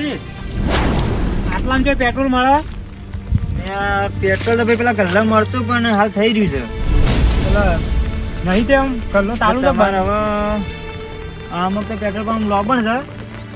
ભાઈ. આટલામાં જો પેટ્રોલ મળે. પેટ્રોલ તો ભાઈ પેલા ગલ્લા મળતું પણ હાલ થઈ રહ્યું છે. એટલે નહીં તેમ ગલ્લો ચાલુ છે તમારે હવે આમાં તો પેટ્રોલ પંપ લોબણ છે.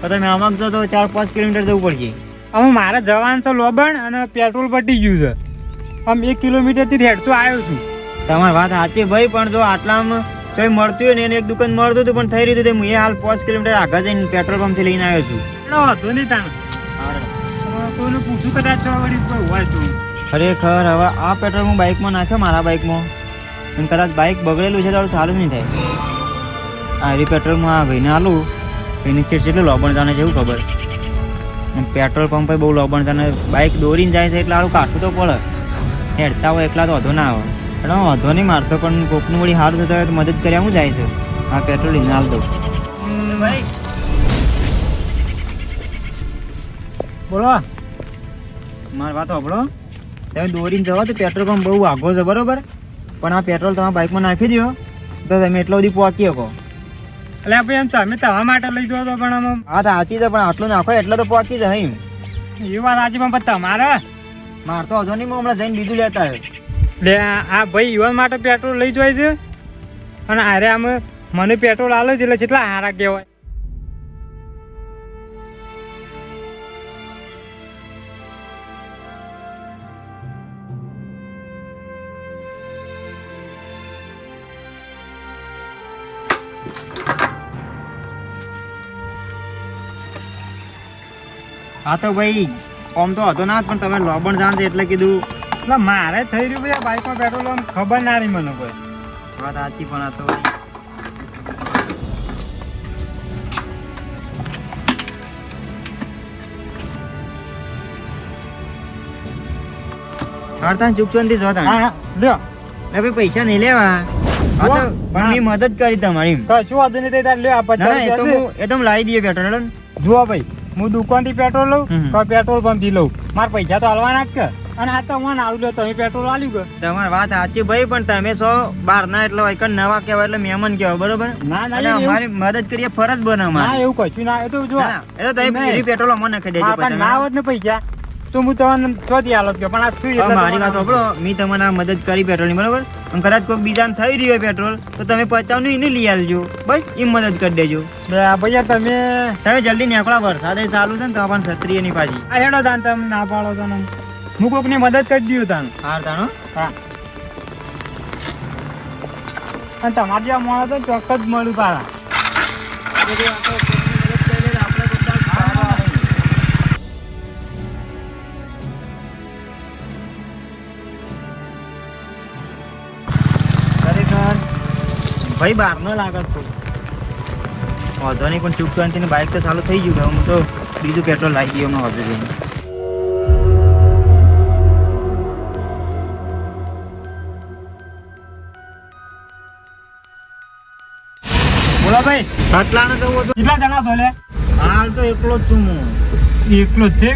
પણ તમે આમક જો તો ચાર પાંચ કિલોમીટર જવું પડશે. હવે મારે જવાનું છે લોબણ અને પેટ્રોલ પટી ગયું છે. આમ એક કિલોમીટરથી હેડતો આવ્યો છું. તમારી વાત સાચી ભાઈ પણ જો આટલામાં ચોય મળતું હોય ને એને એક દુકાન મળતું હતું પણ થઈ રહ્યું હતું તે હું એ હાલ પાંચ કિલોમીટર આગળ જઈને પેટ્રોલ પંપથી લઈને આવ્યો છું. હતો નહીં તાણ. કોઈને પૂછું કદાચ વળી હોય તો. ખરેખર હવે આ પેટ્રોલ હું બાઇકમાં નાખ્યો મારા બાઇકમાં અને કદાચ બાઇક બગડેલું છે તો ચાલુ નહીં થાય. આ રી પેટ્રોલમાં આ ભાઈને આલું. એની ચીટ ચેટલું લોબણ જાણે છે એવું ખબર. પેટ્રોલ પંપે બહુ લોબણ જાણે. બાઇક દોરીને જાય છે એટલે આવું કાઢવું તો પડે. હેડતા હોય એકલા તો વધુ ના આવે. એટલે વાંધો નહીં મારતો પણ કોકનું વળી સારું થતા હોય તો મદદ કર્યા હું જાય છે. આ પેટ્રોલ હાલ દઉં. ભાઈ બોલો. મારી વાત સાંભળો. તમે દોરીને જવા તો પેટ્રોલ પંપ બહુ આઘો છે બરોબર? પણ આ પેટ્રોલ તમારા બાઇકમાં નાખી દો તો તમે એટલો બધી પહોંચી શકો. એટલે ભાઈ એમ તમે તમારા માટે લઈ જવો તો પણ આમ હા તો સાચી છે પણ આટલું નાખો એટલે તો પહોંચી જાય એમ એ વાત સાચી પણ તમારે? માર તો હજો નહીં હું હમણાં જઈને બીજું લેતા આવ્યો. લે, આ ભાઈ યુવાન માટે પેટ્રોલ લઈ જાય છે. અને આરે આમ મને પેટ્રોલ આલે છે એટલે કેટલા હારા કહેવાય. હા તો ભાઈ, આમ તો હતો ના પણ તમે લોબણ જાણ છે એટલે કીધું. એટલે મારે થઈ રહ્યું ભાઈ બાઇકમાં પેટ્રોલ આમ ખબર ના રહી મને કોઈ. વાત સાચી પણ આ તો હા લ્યો. ભાઈ પૈસા નહીં લેવા. પણ મેં મદદ કરી તમારી કશું વાંધો નહીં તાર લ્યો આ ના ના, એ તો હું એ તો લાવી દઈએ પેટ્રોલ. જુઓ ભાઈ હું દુકાનથી પેટ્રોલ લઉં. કે પેટ્રોલ પંપથી લઉં? મારા પૈસા તો હાલવાના જ કે. અને આ તો મને આવું લ્યો તમે પેટ્રોલ આલ્યું ગયો. તમારી વાત સાચી ભાઈ પણ તમે સો બાર ના એટલે હોય નવા કહેવાય એટલે મહેમાન કહેવાય બરોબર? ના ના અમારી મદદ કરીએ ફરજ બને ના એવું કશું ના એ તો જો એ તો તમે ફ્રી પેટ્રોલ અમને નાખી દેજો પણ ના હોત ને પૈસા તો હું તમને ચોથી હાલત કે પણ આ શું એટલે મારી વાત સાંભળો મેં તમને આ મદદ કરી પેટ્રોલની બરોબર? અને કદાચ કોઈ બીજાને થઈ રહ્યો હોય પેટ્રોલ તો તમે પચાવનું એને લઈ આવજો બસ એમ મદદ કરી દેજો. ભૈયા તમે તમે જલ્દી નીકળો વરસાદ ચાલુ છે ને તો પણ છત્રી ની પાછી. આ હેડો તાન તમે ના પાડો તો હું કોકની મદદ કરી દઉં તાન હાર તાણો હા. અને તમારે જેવા મળે તો ચોક્કસ મળ્યું ખરેખર ભાઈ બહાર ન લાગત તો. વાંધો નહીં પણ ચૂક શાંતિની બાઇક તો ચાલુ થઈ ગયું હું તો બીજું પેટ્રોલ લાગી ગયો હમણાં વધુ જઈને. બોલો ભાઈ આટલાને તો હું કેટલા જણા છો લે? હાલ તો એકલો જ છું હું. એકલો જ છે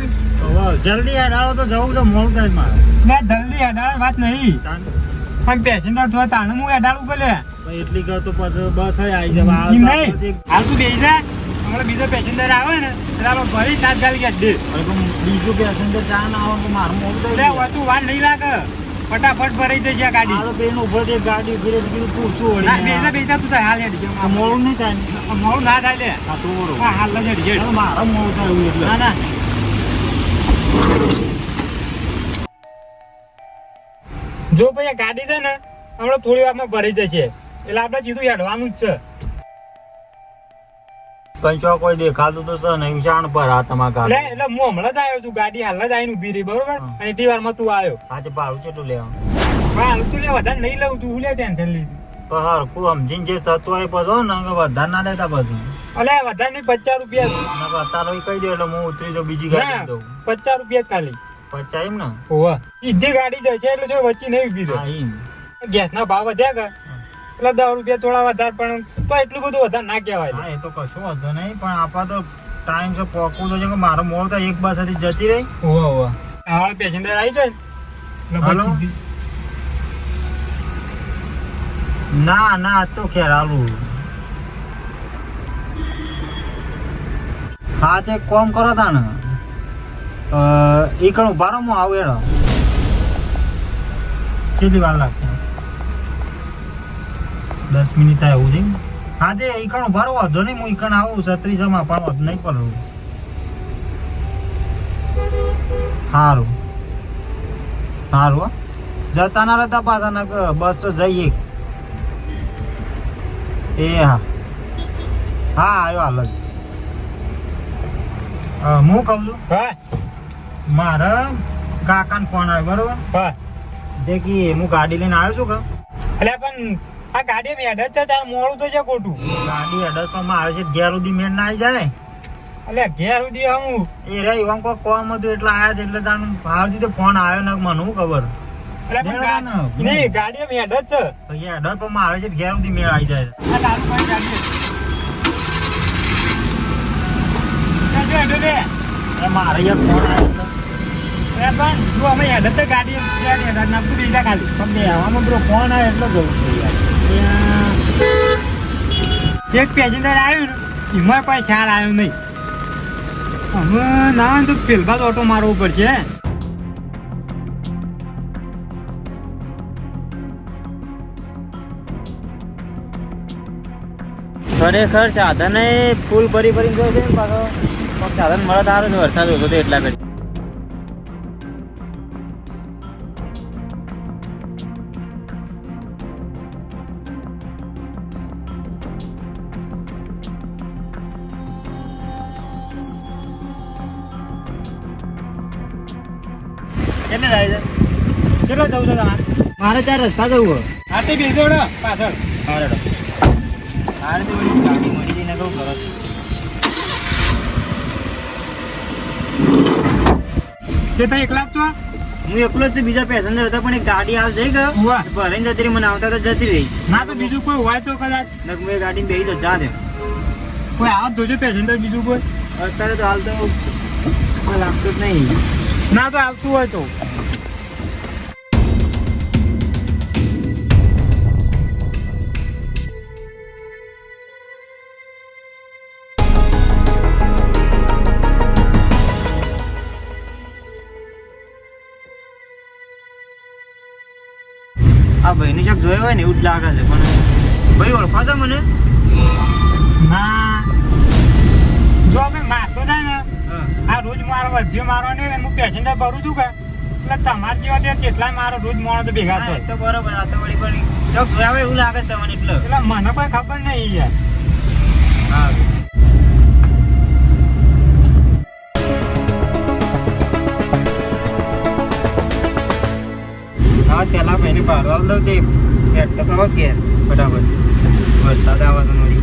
જલ્દી હેડાળો તો જવું તો મોડું થાય મારે ના જલ્દી અડાડ વાત નહીં. પણ પેસેન્જર થયો તાને હું અડાડું કે લે? એટલી કર તો પછી બસ જ આવી જવા નહીં? હાલ તું બેસી જા. હમણાં બીજો પેસેન્જર આવે ને એટલે આપણે ભરી સાત ગાલી કે દે. બીજું પેસેન્જર ચા ના આવે તો મારું મોડું લે તું વાર નહીં લાગે. ફટાફટ ભરાઈ દે છે ગાડી. હાલો બેન ઊભો દે ગાડી ઊભી રહી કીધું પૂછું ના બેસા બેસા તું હાલ હેડ જો આ મોડું નહીં થાય ને. મોડું ના થાય લે. આ તો ઓરો. હા હાલ જ હેડ જે મારો મારે મોડું થાય એવું એટલે. ના ના. જો ભાઈ ગાડી છે ને હમણાં થોડી વારમાં ભરાઈ જશે. એટલે આપણે સીધું હેડવાનું જ છે. કઈ ચો કોઈ દેખાતું તો છે નહીં શાણ પર આ તમારા એટલે લે એટલે હું હમણાં જ આવ્યો છું ગાડી હાલ જ આઈને ઊભી રહી બરોબર? અને ટીવારમાં તું આવ્યો. આજે ભાડું કેટલું લેવાનું? પણ હાલ તું લે વધારે નહીં લઉં તું લે ટેન્શન લીધું તો. હરખું સમજીને જે થતું હોય પછી ને કે વધારે ના લેતા પછી. અલે વધારે નહીં પચાસ રૂપિયા. અત્યારે કહી દે એટલે હું ઉતરી જાઉં બીજી ગાડી દઉં. પચાસ રૂપિયા ખાલી પચાસ એમ ને? હોવા. સીધી ગાડી જશે એટલે જો વચ્ચે નહીં ઊભી હા રહે ગેસ ના ભાવ વધ્યા કર. એટલે દસ રૂપિયા થોડા વધારે પણ તો એટલું બધું વધારે ના કહેવાય. હા એ તો કશું વાંધો નહીં પણ આપા તો ટાઈમ છે પોકવું તો છે કે મારો મોડ તો એક બસ હતી જતી રહી. હોવા હોવા. હાલ પેસેન્જર આવી જાય ને? ના ના તો તો ખેરાલું હા તે કોમ કરો તા ને એ કણ ઊભા રહો હું આવું એડો કેટલી વાર લાગશે? દસ મિનિટ એવું છે એમ? હા તે ઈ કણ વાંધો નહીં હું ઈકણ આવું છત્રીસ જમા પણ વાંધો નહીં પડું. સારું સારું જતા ના રહેતા પાછા ના બસ તો જઈએ. એ હા. હા આવ્યો હાલ હું કહું છું? હા. મારા કાકાનો ફોન આવ્યો બરોબર? હા. તે કે હું ગાડી લઈને આવ્યો છું કે? એટલે પણ આ ગાડી મેડ જ છે તાર મોડું તો છે ખોટું. ગાડી અડસમાં આવે છે ઘેર સુધી મેળ ના આવી જાય. એટલે ઘેર સુધી હું એ રે એવા કોઈ કોમ હતું એટલે આયા છે એટલે તારું બહારથી તો ફોન આવ્યો ને મને શું ખબર. નહીં ગાડી મેડ જ છે. પછી અડસમાં આવે છે ઘેર સુધી મેળ આવી જાય. આ તારું ગાડી હેડો મારે યાર ફોન આવ્યો એટલે પણ તું અમે હેડ તે ગાડી નાખતું બીજા ખાલી. પણ બેવામાં પેલો ફોન આવ્યો એટલે જવું છે યાર. એક પેસેન્જર આવ્યું ને, એમાં કોઈ ખ્યાલ આવ્યો નહીં. હવે ના, તો પેલમાં જ ઓટો મારવો પડશે. ખરેખર સાધન ફૂલ ભરી ભરીને જાય છે પાછો. સાધન મળે તારો જ વરસાદ હોતો હતો એટલા કરી કેટલે જાય છે? કેટલો જવું છે તમારે? મારે ચાર રસ્તા જવું હા તે બેસી વડો પાછળ. હારે હારે તો ગાડી મળી જઈને કહું કરો તે તો એકલા જ છો? હું એકલો જ બીજા પેસેન્જર હતા પણ એક ગાડી હાલ જઈ ગયો. ભરાઈને જતી રહી મને આવતા તો જતી રહી. ના તો બીજું કોઈ હોય તો કદાચ. નક મેં ગાડી બે તો જા દે. કોઈ આવત જોજો પેસેન્જર બીજું કોઈ. અત્યારે તો હાલ તો લાગતું જ નહીં. ના તો આવતું હોય તો. આ ભાઈનું શાક જોયો હોય ને એવું જ લાગે છે, પણ ભાઈ ઓળખાતો મને? મારો વધ્યો મારો ને હું પેસેન્જર ભરું છું કે? એટલે તમારા જેવા ત્યાં કેટલા મારો રોજ મોણો તો ભેગા થાય. તો બરોબર આ તો વળી પણ જો જોયા એવું લાગે તમને એટલે. એટલે મને કોઈ ખબર નહીં યાર. હા. હા પેલા મહિને ભાડું દઉં તે. હેડ તો ખબર ઘેર ફટાફટ. વરસાદ આવે તો મળી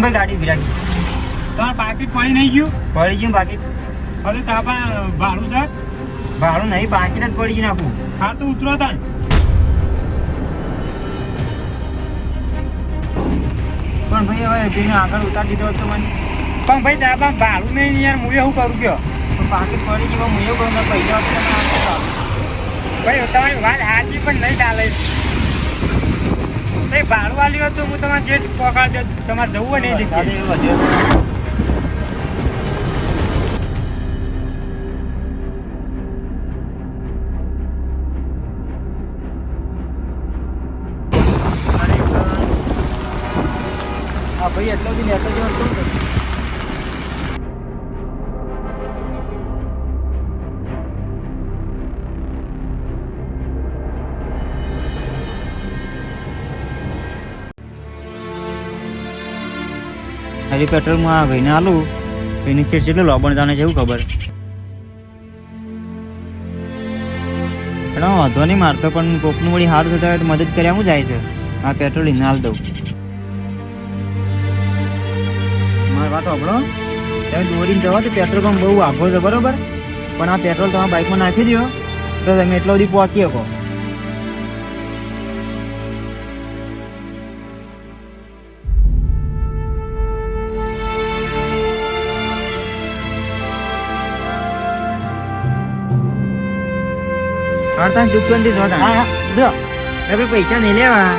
ભાઈ ગાડી ફિરાકી તમારે પાકીટ પડી નહીં ગયું? પડી ગયું પાકીટ હવે તાપા ભાડું છે? ભાડું નહીં પાકીટ જ પડી ગયું નાખું હા તો ઉતરો તાન પણ ભાઈ હવે તેને આગળ ઉતારી દીધો હતો મને. પણ ભાઈ તાપા ભાડું નહીં યાર હું એવું કરું કયો? તો પાકીટ પડી ગયું હું એવું કરું પૈસા. ભાઈ તમારી વાત હાજી પણ નહીં ચાલે. ભાઈ લ્યો તો હું તમારે જે પકડ તમારે જવું હોય ને હજી પેટ્રોલમાં આ ભાઈને આલું એની ચેટ કેટલું લોબણ જાણે છે એવું ખબર. એનો વાંધો નહીં મારતો પણ કોકનું વળી હાર થતા હોય તો મદદ કર્યા હું જાય છે. આ પેટ્રોલ લઈને હાલ દઉં. મારી વાત સાંભળો. તમે દોરીને જવા તો પેટ્રોલ પંપ બહુ આઘો છે, બરોબર? પણ આ પેટ્રોલ તમારા બાઇકમાં નાખી દો તો તમે એટલો બધી પહોંચી શકો. હા તમે ચૂપ શાંતિ જો તમે. હા જો હવે પૈસા નહીં લેવા